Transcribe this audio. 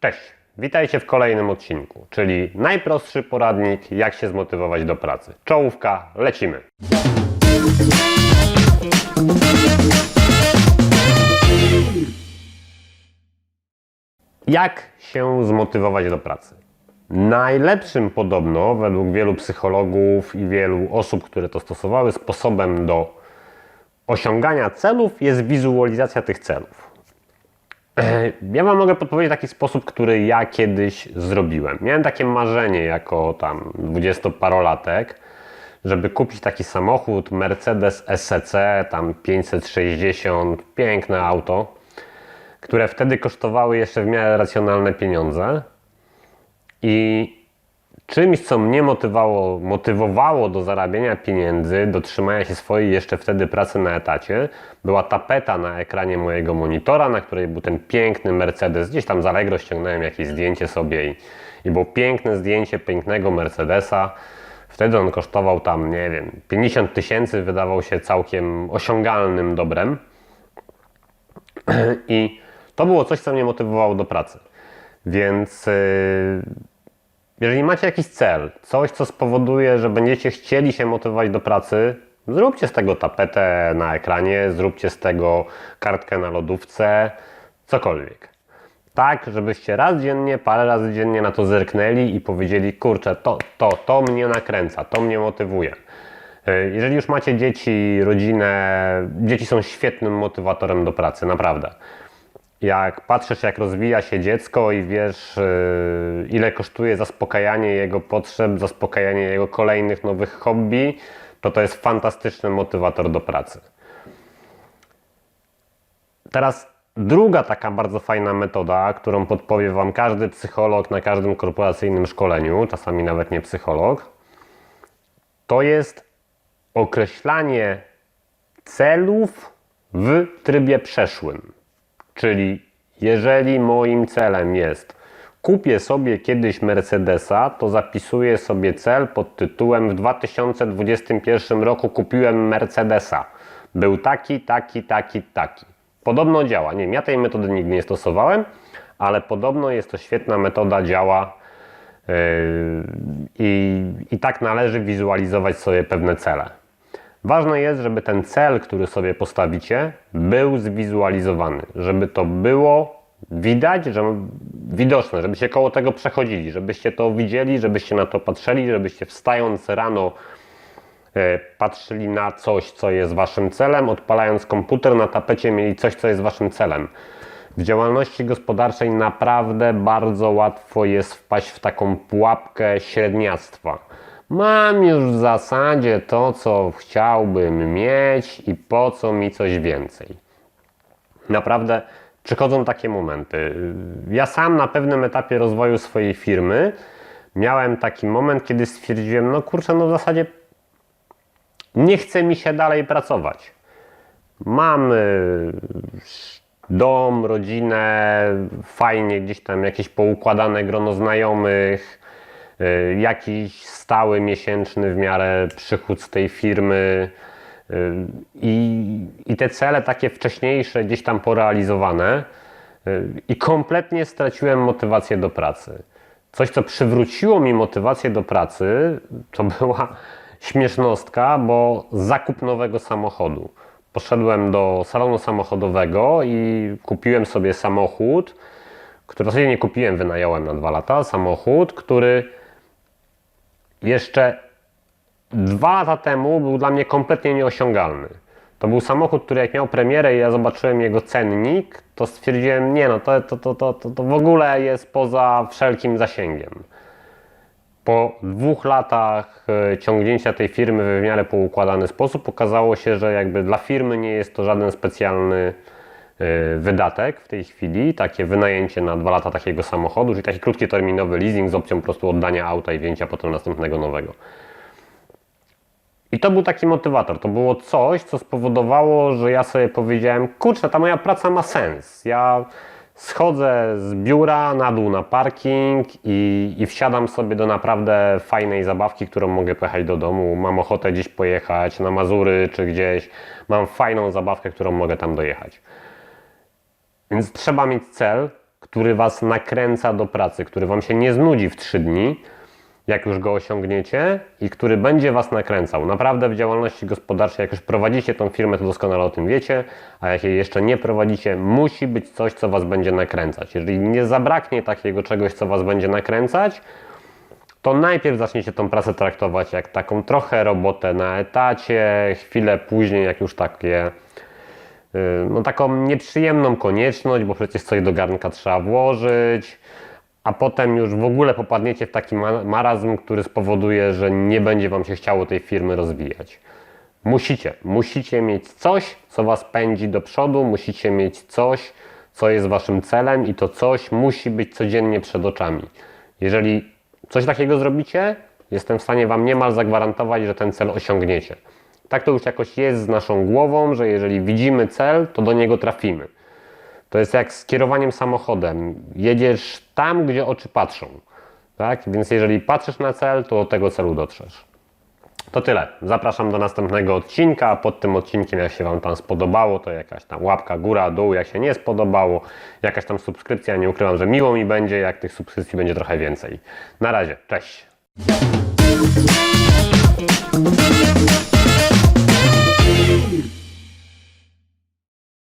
Cześć, witajcie w kolejnym odcinku, czyli najprostszy poradnik, jak się zmotywować do pracy. Czołówka, lecimy! Jak się zmotywować do pracy? Najlepszym podobno, według wielu psychologów i wielu osób, które to stosowały, sposobem do osiągania celów jest wizualizacja tych celów. E, Ja Wam mogę podpowiedzieć taki sposób, który ja kiedyś zrobiłem. Miałem takie marzenie jako tam dwudziestoparolatek, żeby kupić taki samochód Mercedes SEC, tam 560, piękne auto, które wtedy kosztowały jeszcze w miarę racjonalne pieniądze. I czymś, co mnie motywowało, motywowało do zarabiania pieniędzy, do trzymania się swojej jeszcze wtedy pracy na etacie, była tapeta na ekranie mojego monitora, na której był ten piękny Mercedes. Gdzieś tam z Allegro ściągnąłem jakieś zdjęcie sobie i, i było piękne zdjęcie pięknego Mercedesa. Wtedy on kosztował tam, nie wiem, 50 tysięcy, wydawał się całkiem osiągalnym dobrem. I to było coś, co mnie motywowało do pracy. Więc yy, jeżeli macie jakiś cel, coś, co spowoduje, że będziecie chcieli się motywować do pracy, zróbcie z tego tapetę na ekranie, zróbcie z tego kartkę na lodówce, cokolwiek. Tak, żebyście raz dziennie, parę razy dziennie na to zerknęli i powiedzieli, kurczę, to, to, to mnie nakręca, to mnie motywuje. Yy, Jeżeli już macie dzieci, rodzinę, dzieci są świetnym motywatorem do pracy, naprawdę jak patrzysz, jak rozwija się dziecko i wiesz, yy, ile kosztuje zaspokajanie jego potrzeb, zaspokajanie jego kolejnych nowych hobby, to to jest fantastyczny motywator do pracy. Teraz druga taka bardzo fajna metoda, którą podpowie Wam każdy psycholog na każdym korporacyjnym szkoleniu, czasami nawet nie psycholog, to jest określanie celów w trybie przeszłym. Czyli jeżeli moim celem jest kupię sobie kiedyś Mercedesa, to zapisuję sobie cel pod tytułem w 2021 roku kupiłem Mercedesa. Był taki, taki, taki, taki. Podobno działa. Nie ja tej metody nigdy nie stosowałem, ale podobno jest to świetna metoda, działa yy, i, i tak należy wizualizować sobie pewne cele. Ważne jest, żeby ten cel, który sobie postawicie, był zwizualizowany, żeby to było widać, że widoczne, żebyście koło tego przechodzili, żebyście to widzieli, żebyście na to patrzyli, żebyście wstając rano e, patrzyli na coś, co jest waszym celem, odpalając komputer na tapecie mieli coś, co jest waszym celem. W działalności gospodarczej naprawdę bardzo łatwo jest wpaść w taką pułapkę średniactwa. Mam już w zasadzie to, co chciałbym mieć i po co mi coś więcej. Naprawdę przychodzą takie momenty. Ja sam na pewnym etapie rozwoju swojej firmy miałem taki moment, kiedy stwierdziłem, no kurczę, no w zasadzie nie chce mi się dalej pracować. Mam y, dom, rodzinę, fajnie gdzieś tam jakieś poukładane grono znajomych, jakiś stały miesięczny w miarę przychód z tej firmy y, i, i te cele takie wcześniejsze gdzieś tam porealizowane y, i kompletnie straciłem motywację do pracy. Coś, co przywróciło mi motywację do pracy, to była śmiesznostka, bo zakup nowego samochodu. Poszedłem do salonu samochodowego i kupiłem sobie samochód, który w zasadzie nie kupiłem, wynająłem na dwa lata. Samochód, który jeszcze dwa lata temu był dla mnie kompletnie nieosiągalny. To był samochód, który jak miał premierę i ja zobaczyłem jego cennik, to stwierdziłem, nie no, to, to, to, to, to, w ogóle jest poza wszelkim zasięgiem. Po dwóch latach e, ciągnięcia tej firmy w miarę poukładany sposób okazało się, że jakby dla firmy nie jest to żaden specjalny wydatek w tej chwili, takie wynajęcie na dwa lata takiego samochodu, czyli taki krótkoterminowy leasing z opcją po prostu oddania auta i wzięcia potem następnego nowego. I to był taki motywator. To było coś, co spowodowało, że ja sobie powiedziałem: Kurczę, ta moja praca ma sens. Ja schodzę z biura na dół na parking i, i wsiadam sobie do naprawdę fajnej zabawki, którą mogę pojechać do domu. Mam ochotę gdzieś pojechać na Mazury czy gdzieś. Mam fajną zabawkę, którą mogę tam dojechać. Więc trzeba mieć cel, który Was nakręca do pracy, który Wam się nie znudzi w 3 dni, jak już go osiągniecie i który będzie Was nakręcał. Naprawdę w działalności gospodarczej, jak już prowadzicie tą firmę, to doskonale o tym wiecie, a jak jej jeszcze nie prowadzicie, musi być coś, co Was będzie nakręcać. Jeżeli nie zabraknie takiego czegoś, co Was będzie nakręcać, to najpierw zaczniecie tą pracę traktować jak taką trochę robotę na etacie, chwilę później, jak już takie, no taką nieprzyjemną konieczność, bo przecież coś do garnka trzeba włożyć, a potem już w ogóle popadniecie w taki ma- marazm, który spowoduje, że nie będzie Wam się chciało tej firmy rozwijać. Musicie, musicie mieć coś, co Was pędzi do przodu, musicie mieć coś, co jest Waszym celem i to coś musi być codziennie przed oczami. Jeżeli coś takiego zrobicie, jestem w stanie Wam niemal zagwarantować, że ten cel osiągniecie. Tak to już jakoś jest z naszą głową, że jeżeli widzimy cel, to do niego trafimy. To jest jak z kierowaniem samochodem. Jedziesz tam, gdzie oczy patrzą. Tak? Więc jeżeli patrzysz na cel, to do tego celu dotrzesz. To tyle. Zapraszam do następnego odcinka. Pod tym odcinkiem, jak się Wam tam spodobało, to jakaś tam łapka góra, dół. Jak się nie spodobało, jakaś tam subskrypcja. Nie ukrywam, że miło mi będzie, jak tych subskrypcji będzie trochę więcej. Na razie. Cześć.